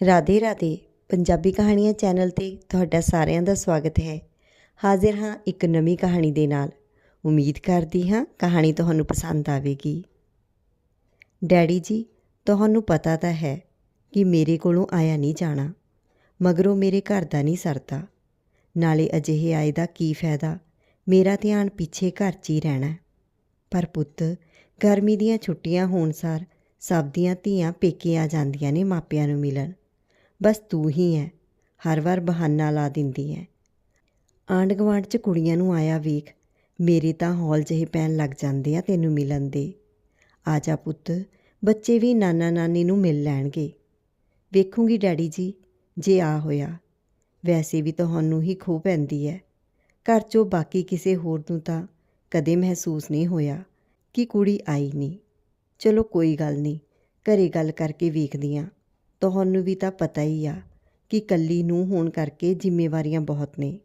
ਰਾਧੇ ਰਾਧੇ, ਪੰਜਾਬੀ ਕਹਾਣੀਆਂ ਚੈਨਲ ਤੇ ਤੁਹਾਡਾ ਸਾਰਿਆਂ ਦਾ ਸਵਾਗਤ ਹੈ। ਹਾਜ਼ਰ ਹਾਂ ਇੱਕ ਨਵੀਂ ਕਹਾਣੀ ਦੇ ਨਾਲ। ਉਮੀਦ ਕਰਦੀ ਹਾਂ ਕਹਾਣੀ ਤੁਹਾਨੂੰ ਪਸੰਦ ਆਵੇਗੀ। ਡੈਡੀ ਜੀ, ਤੁਹਾਨੂੰ ਪਤਾ ਤਾਂ ਹੈ ਕਿ ਮੇਰੇ ਕੋਲੋਂ ਆਇਆ ਨਹੀਂ ਜਾਣਾ, ਮਗਰੋਂ ਮੇਰੇ ਘਰ ਦਾ ਨਹੀਂ ਸਰਦਾ। ਨਾਲੇ ਅਜਿਹੇ ਆਏ ਦਾ ਕੀ ਫਾਇਦਾ? ਮੇਰਾ ਧਿਆਨ ਪਿੱਛੇ ਘਰ 'ਚ ਹੀ ਰਹਿਣਾ ਪਰ ਪੁੱਤ, ਗਰਮੀ ਦੀਆਂ ਛੁੱਟੀਆਂ ਹੋਣ ਸਾਰ ਸਭ ਦੀਆਂ ਧੀਆਂ ਪੇਕੇ ਆ ਜਾਂਦੀਆਂ ਨੇ ਮਾਪਿਆਂ ਨੂੰ ਮਿਲਣ। ਬਸ ਤੂੰ ਹੀ ਹੈ ਹਰ ਵਾਰ ਬਹਾਨਾ ਲਾ ਦਿੰਦੀ ਹੈ ਆਂਢ ਗੁਆਂਢ 'ਚ ਕੁੜੀਆਂ ਨੂੰ ਆਇਆ ਵੇਖ, ਮੇਰੇ ਤਾਂ ਹੌਲ ਜਿਹੇ ਪੈਣ ਲੱਗ ਜਾਂਦੇ ਆ ਤੈਨੂੰ ਮਿਲਣ ਦੇ। ਆ ਜਾ ਪੁੱਤ, ਬੱਚੇ ਵੀ ਨਾਨਾ ਨਾਨੀ ਨੂੰ ਮਿਲ ਲੈਣਗੇ। ਵੇਖੂੰਗੀ ਡੈਡੀ ਜੀ, ਜੇ ਆ ਹੋਇਆ। ਵੈਸੇ ਵੀ ਤੁਹਾਨੂੰ ਹੀ ਖੋ ਪੈਂਦੀ ਹੈ ਘਰ 'ਚੋਂ ਬਾਕੀ ਕਿਸੇ ਹੋਰ ਨੂੰ ਤਾਂ ਕਦੇ ਮਹਿਸੂਸ ਨਹੀਂ ਹੋਇਆ ਕਿ ਕੁੜੀ ਆਈ ਨਹੀਂ। ਚਲੋ ਕੋਈ ਗੱਲ ਨਹੀਂ, ਘਰੇ ਗੱਲ ਕਰਕੇ ਵੇਖਦੀ ਹਾਂ ਤੁਹਾਨੂੰ ਵੀ ਤਾਂ ਪਤਾ ਹੀ ਆ ਕਿ ਕੱਲੀ ਨੂੰ ਹੋਣ ਕਰਕੇ ਜ਼ਿੰਮੇਵਾਰੀਆਂ ਬਹੁਤ ਨੇ।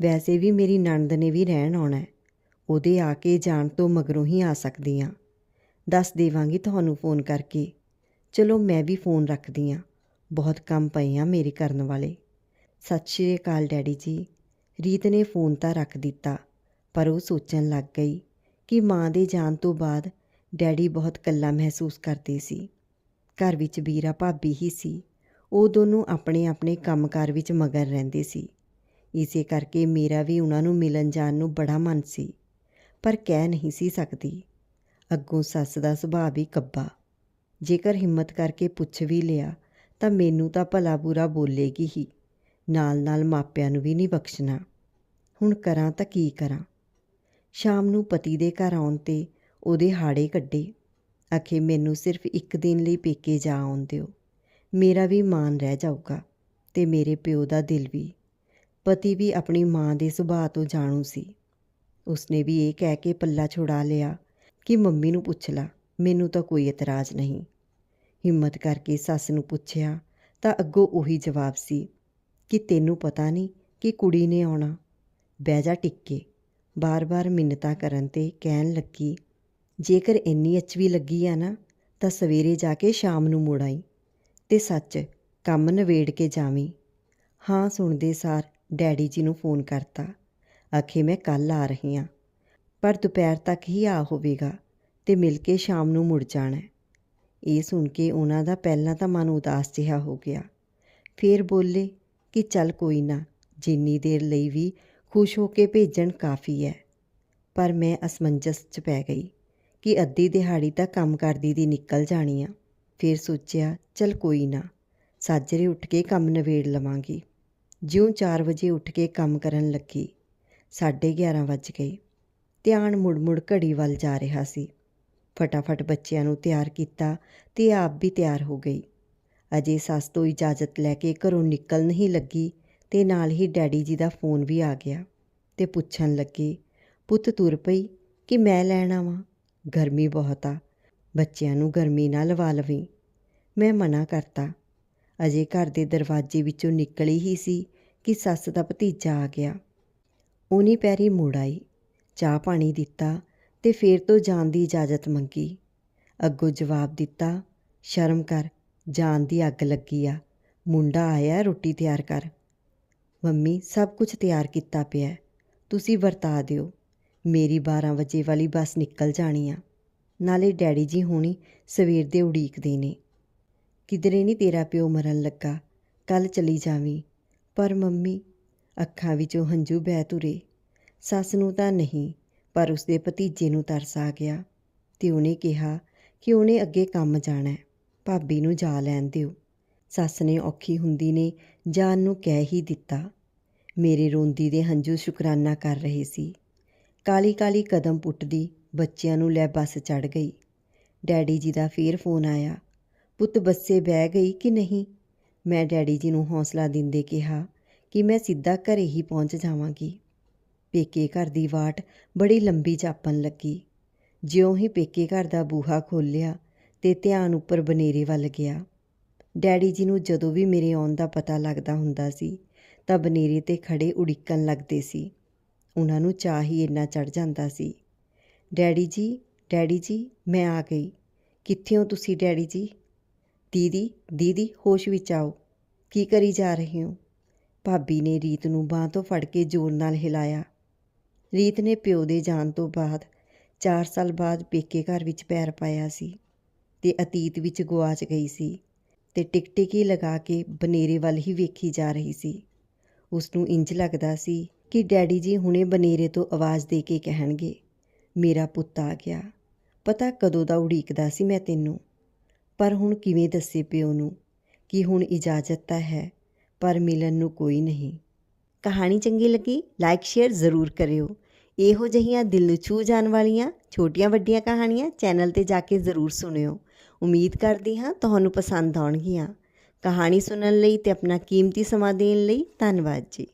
ਵੈਸੇ ਵੀ ਮੇਰੀ ਨਣਦ ਨੇ ਵੀ ਰਹਿਣ ਆਉਣਾ ਉਹਦੇ ਆ ਕੇ ਜਾਣ ਤੋਂ ਮਗਰੋਂ ਹੀ ਆ ਸਕਦੀ ਆ ਦੱਸ ਦੇਵਾਂਗੀ ਤੁਹਾਨੂੰ ਫੋਨ ਕਰਕੇ। ਚਲੋ ਮੈਂ ਵੀ ਫੋਨ ਰੱਖਦੀ ਆ ਬਹੁਤ ਕੰਮ ਪਏ ਆ ਮੇਰੇ ਕਰਨ ਵਾਲੇ। ਸਤਿ ਸ਼੍ਰੀ ਅਕਾਲ ਡੈਡੀ ਜੀ। ਰੀਤ ਨੇ ਫੋਨ ਤਾਂ ਰੱਖ ਦਿੱਤਾ, ਪਰ ਉਹ ਸੋਚਣ ਲੱਗ ਗਈ ਕਿ ਮਾਂ ਦੇ ਜਾਣ ਤੋਂ ਬਾਅਦ ਡੈਡੀ ਬਹੁਤ ਇਕੱਲਾ ਮਹਿਸੂਸ ਕਰਦੇ ਸੀ। ਘਰ ਵਿੱਚ ਵੀਰਾ ਭਾਬੀ ਹੀ ਸੀ। ਉਹ ਦੋਨੋਂ ਆਪਣੇ ਆਪਣੇ ਕੰਮਕਾਰ ਵਿੱਚ ਮਗਨ ਰਹਿੰਦੇ ਸੀ। ਇਸੇ ਕਰਕੇ ਮੇਰਾ ਵੀ ਉਹਨਾਂ ਨੂੰ ਮਿਲਣ ਜਾਣ ਨੂੰ ਬੜਾ ਮਨ ਸੀ। ਪਰ ਕਹਿ ਨਹੀਂ ਸੀ ਸਕਦੀ। ਅੱਗੋਂ ਸੱਸ ਦਾ ਸੁਭਾਅ ਵੀ ਕੱਬਾ। ਜੇਕਰ ਹਿੰਮਤ ਕਰਕੇ ਪੁੱਛ ਵੀ ਲਿਆ, ਤਾਂ ਮੈਨੂੰ ਤਾਂ ਭਲਾ ਬੁਰਾ ਬੋਲੇਗੀ ਹੀ। ਨਾਲ ਨਾਲ ਮਾਪਿਆਂ ਨੂੰ ਵੀ ਨਹੀਂ ਬਖਸ਼ਣਾ। ਹੁਣ ਕਰਾਂ ਤਾਂ ਕੀ ਕਰਾਂ? ਸ਼ਾਮ ਨੂੰ ਪਤੀ ਦੇ ਘਰ ਆਉਣ ਤੇ ਉਹਦੇ ਹਾੜੇ ਕੱਢੇ। ਆਖੇ, ਮੈਨੂੰ ਸਿਰਫ ਇੱਕ ਦਿਨ ਲਈ ਪੇਕੇ ਜਾ ਆਉਣ ਦਿਓ। ਮੇਰਾ ਵੀ ਮਾਨ ਰਹਿ ਜਾਊਗਾ ਤੇ ਮੇਰੇ ਪਿਓ ਦਾ ਦਿਲ ਵੀ। ਪਤੀ ਵੀ ਆਪਣੀ ਮਾਂ ਦੇ ਸੁਭਾਅ ਤੋਂ ਜਾਣੂ ਸੀ। ਉਸਨੇ ਵੀ ਇਹ ਕਹਿ ਕੇ ਪੱਲਾ ਛੁਡਾ ਲਿਆ ਕਿ ਮੰਮੀ ਨੂੰ ਪੁੱਛ ਲਾ, ਮੈਨੂੰ ਤਾਂ ਕੋਈ ਇਤਰਾਜ਼ ਨਹੀਂ। ਹਿੰਮਤ ਕਰਕੇ ਸੱਸ ਨੂੰ ਪੁੱਛਿਆ ਤਾਂ ਅੱਗੋਂ ਉਹੀ ਜਵਾਬ ਸੀ ਕਿ, ਤੈਨੂੰ ਪਤਾ ਨਹੀਂ ਕਿ ਕੁੜੀ ਨੇ ਆਉਣਾ। ਬਹਿ ਜਾ ਟਿੱਕੇ। ਬਾਰ-ਬਾਰ ਮਿੰਨਤਾਂ ਕਰਨ ਤੇ ਕਹਿਣ ਲੱਗੀ ਜੇਕਰ ਇੰਨੀ ਅਚਵੀ ਲੱਗੀ ਆ ਨਾ, ਤਾਂ ਸਵੇਰੇ ਜਾ ਕੇ ਸ਼ਾਮ ਨੂੰ ਮੁੜ ਆਈ ਤੇ ਸੱਚ ਕੰਮ ਨਵੇੜ ਕੇ ਜਾਵੀਂ। ਹਾਂ, ਸੁਣਦੇ ਸਾਰ ਡੈਡੀ ਜੀ ਨੂੰ ਫੋਨ ਕਰਤਾ। ਆਖੇ, ਮੈਂ ਕੱਲ ਆ ਰਹੀ ਹਾਂ ਪਰ ਦੁਪਹਿਰ ਤੱਕ ਹੀ ਆ ਹੋਵੇਗਾ ਤੇ ਮਿਲ ਕੇ ਸ਼ਾਮ ਨੂੰ ਮੁੜ ਜਾਣਾ ਇਹ ਸੁਣ ਕੇ ਉਹਨਾਂ ਦਾ ਪਹਿਲਾਂ ਤਾਂ ਮਨ ਉਦਾਸ ਜਿਹਾ ਹੋ ਗਿਆ। ਫੇਰ ਬੋਲੇ ਕਿ ਚੱਲ ਕੋਈ ਨਾ, ਜਿੰਨੀ ਦੇਰ ਲਈ ਵੀ ਖੁਸ਼ ਹੋ ਕੇ ਭੇਜਣ ਕਾਫੀ ਹੈ, ਪਰ ਮੈਂ ਅਸਮੰਜਸ 'ਚ ਪੈ ਗਈ। ਕਿ ਅੱਧੀ ਦਿਹਾੜੀ ਤਾਂ ਕੰਮ ਕਰਦੀ ਦੀ ਨਿਕਲ ਜਾਣੀ ਆ। ਫਿਰ ਸੋਚਿਆ, ਚੱਲ ਕੋਈ ਨਾ, ਸਾਜਰੇ ਉੱਠ ਕੇ ਕੰਮ ਨਵੇੜ ਲਵਾਂਗੀ। ਜਿਉਂ 4 ਵਜੇ ਉੱਠ ਕੇ ਕੰਮ ਕਰਨ ਲੱਗੀ 11:30 ਵੱਜ ਗਏ। ਧਿਆਨ ਮੁੜ-ਮੁੜ ਘੜੀ ਵੱਲ ਜਾ ਰਿਹਾ ਸੀ। ਫਟਾਫਟ ਬੱਚਿਆਂ ਨੂੰ ਤਿਆਰ ਕੀਤਾ ਤੇ ਆਪ ਵੀ ਤਿਆਰ ਹੋ ਗਈ। ਅਜੇ ਸੱਸ ਤੋਂ ਇਜਾਜ਼ਤ ਲੈ ਕੇ ਘਰੋਂ ਨਿਕਲ ਨਹੀਂ ਲੱਗੀ ਤੇ ਨਾਲ ਹੀ ਡੈਡੀ ਜੀ ਦਾ ਫੋਨ ਵੀ ਆ ਗਿਆ ਤੇ ਪੁੱਛਣ ਲੱਗੇ, ਪੁੱਤ ਤੁਰ ਪਈ ਕਿ ਮੈਂ ਲੈਣ ਆਵਾਂ? ਗਰਮੀ ਬਹੁਤ। ਆ ਬੱਚਿਆਂ ਨੂੰ ਗਰਮੀ ਨਾ ਲਵਾ ਲਵੀਂ। ਮੈਂ ਮਨਾ ਕਰਤਾ। ਅਜੇ ਘਰ ਦੇ ਦਰਵਾਜ਼ੇ ਵਿੱਚੋਂ ਨਿਕਲੀ ਹੀ ਸੀ ਕਿ ਸੱਸ ਦਾ ਭਤੀਜਾ ਆ ਗਿਆ। ਉਹਨੇ ਪੈਰੀ ਮੁੜ ਆਈ, ਚਾਹ ਪਾਣੀ ਦਿੱਤਾ ਤੇ ਫੇਰ ਤੋਂ ਜਾਣ ਦੀ ਇਜਾਜ਼ਤ ਮੰਗੀ। ਅੱਗੋਂ ਜਵਾਬ ਦਿੱਤਾ, ਸ਼ਰਮ ਕਰ, ਜਾਣ ਦੀ ਅੱਗ ਲੱਗੀ ਆ। ਮੁੰਡਾ ਆਇਆ, ਰੋਟੀ ਤਿਆਰ ਕਰ। ਮੰਮੀ, ਸਭ ਕੁਝ ਤਿਆਰ ਕੀਤਾ ਪਿਆ। ਤੁਸੀਂ ਵਰਤਾ ਦਿਓ। ਮੇਰੀ 12 ਵਜੇ ਵਾਲੀ ਬੱਸ ਨਿਕਲ ਜਾਣੀ ਆ। ਨਾਲੇ ਡੈਡੀ ਜੀ ਹੋਣੀ ਸਵੇਰ ਦੇ ਉਡੀਕਦੇ ਨੇ। ਕਿਧਰੇ ਨਹੀਂ ਤੇਰਾ ਪਿਓ ਮਰਨ ਲੱਗਾ ਕੱਲ ਚਲੀ ਜਾਵੀਂ। ਪਰ ਮੰਮੀ, ਅੱਖਾਂ ਵਿੱਚੋਂ ਹੰਝੂ ਬਹਿ ਤੁਰੇ। ਸੱਸ ਨੂੰ ਤਾਂ ਨਹੀਂ, ਪਰ ਉਸਦੇ ਭਤੀਜੇ ਨੂੰ ਤਰਸ ਆ ਗਿਆ। ਤੇ ਉਹਨੇ ਕਿਹਾ ਕਿ ਉਹਨੇ ਅੱਗੇ ਕੰਮ ਜਾਣਾ ਹੈ, ਭਾਬੀ ਨੂੰ ਜਾ ਲੈਣ ਦਿਓ। ਸੱਸ ਨੇ ਔਖੀ ਹੁੰਦੀ ਨੇ ਜਾਨ ਨੂੰ ਕਹਿ ਹੀ ਦਿੱਤਾ। ਮੇਰੇ ਰੋਂਦੀ ਦੇ ਹੰਝੂ ਸ਼ੁਕਰਾਨਾ ਕਰ ਰਹੇ ਸੀ। ਕਾਲੀ ਕਾਲੀ ਕਦਮ ਪੁੱਟਦੀ ਬੱਚਿਆਂ ਨੂੰ ਲੈ ਬੱਸ ਚੜ ਗਈ। ਡੈਡੀ ਜੀ ਦਾ ਫੇਰ ਫੋਨ ਆਇਆ। ਪੁੱਤ ਬੱਸੇ ਬਹਿ ਗਈ ਕਿ ਨਹੀਂ? ਮੈਂ ਡੈਡੀ ਜੀ ਨੂੰ ਹੌਸਲਾ ਦਿੰਦੇ ਕਿਹਾ ਕਿ ਮੈਂ ਸਿੱਧਾ ਘਰੇ ਹੀ ਪਹੁੰਚ ਜਾਵਾਂਗੀ। ਪੇਕੇ ਘਰ ਦੀ ਵਾਟ ਬੜੀ ਲੰਬੀ ਜਾਪਣ ਲੱਗੀ। ਜਿਉਂ ਹੀ ਪੇਕੇ ਘਰ ਦਾ ਬੂਹਾ ਖੋਲ੍ਹਿਆ ਤੇ ਧਿਆਨ ਉੱਪਰ ਬਨੇਰੇ ਵੱਲ ਗਿਆ। ਡੈਡੀ ਜੀ ਨੂੰ ਜਦੋਂ ਵੀ ਮੇਰੇ ਆਉਣ ਦਾ ਪਤਾ ਲੱਗਦਾ ਹੁੰਦਾ ਸੀ ਤਾਂ ਬਨੇਰੇ ਤੇ ਖੜੇ ਉਡੀਕਣ ਲੱਗਦੇ ਸੀ। ਉਹਨਾਂ ਨੂੰ ਚਾਹ ਹੀ ਇੰਨਾ ਚੜ ਜਾਂਦਾ ਸੀ। ਡੈਡੀ ਜੀ ਡੈਡੀ ਜੀ, ਮੈਂ ਆ ਗਈ। ਕਿੱਥੇ ਹੋ ਤੁਸੀਂ ਡੈਡੀ ਜੀ? ਦੀਦੀ ਦੀਦੀ, ਹੋਸ਼ ਵਿੱਚ ਆਓ। ਕੀ ਕਰੀ ਜਾ ਰਹੇ ਹੋ? ਭਾਬੀ ਨੇ ਰੀਤ ਨੂੰ ਬਾਹ ਤੋਂ ਫੜ ਕੇ ਜ਼ੋਰ ਨਾਲ ਹਿਲਾਇਆ। ਰੀਤ ਨੇ ਪਿਓ ਦੇ ਜਾਣ ਤੋਂ ਬਾਅਦ 4 ਸਾਲ ਬਾਅਦ ਪੇਕੇ ਘਰ ਵਿੱਚ ਪੈਰ ਪਾਇਆ ਸੀ ਤੇ ਅਤੀਤ ਵਿੱਚ ਗੁਆਚ ਗਈ ਸੀ ਤੇ ਟਿਕਟਿਕੀ ਲਗਾ ਕੇ ਬਨੇਰੇ ਵੱਲ ਹੀ ਵੇਖੀ ਜਾ ਰਹੀ ਸੀ। ਉਸ ਨੂੰ ਇੰਜ ਲੱਗਦਾ ਸੀ ਕਿ ਡੈਡੀ ਜੀ ਹੁਣੇ ਬਨੇਰੇ ਤੋਂ ਆਵਾਜ਼ ਦੇ ਕੇ ਕਹਿਣਗੇ, ਮੇਰਾ ਪੁੱਤ ਆ ਗਿਆ। ਪਤਾ ਕਦੋਂ ਦਾ ਉਡੀਕਦਾ ਸੀ ਮੈਂ ਤੈਨੂੰ। ਪਰ ਹੁਣ ਕਿਵੇਂ ਦੱਸੇ ਪਿਓ ਨੂੰ ਕਿ ਹੁਣ ਇਜਾਜ਼ਤ ਤਾਂ ਹੈ, ਪਰ ਮਿਲਣ ਨੂੰ ਕੋਈ ਨਹੀਂ। ਕਹਾਣੀ ਚੰਗੀ ਲੱਗੀ, ਲਾਈਕ, ਸ਼ੇਅਰ ਜ਼ਰੂਰ ਕਰਿਓ। ਇਹੋ ਜਿਹੀਆਂ ਦਿਲ ਨੂੰ ਛੂ ਜਾਣ ਵਾਲੀਆਂ, ਛੋਟੀਆਂ ਵੱਡੀਆਂ ਕਹਾਣੀਆਂ ਚੈਨਲ ਤੇ ਜਾ ਕੇ ਜ਼ਰੂਰ ਸੁਣਿਓ। ਉਮੀਦ ਕਰਦੀ ਹਾਂ ਤੁਹਾਨੂੰ ਪਸੰਦ ਆਉਣਗੀਆਂ। ਕਹਾਣੀ ਸੁਣਨ ਲਈ ਤੇ ਆਪਣਾ ਕੀਮਤੀ ਸਮਾਂ ਦੇਣ ਲਈ ਧੰਨਵਾਦ ਜੀ।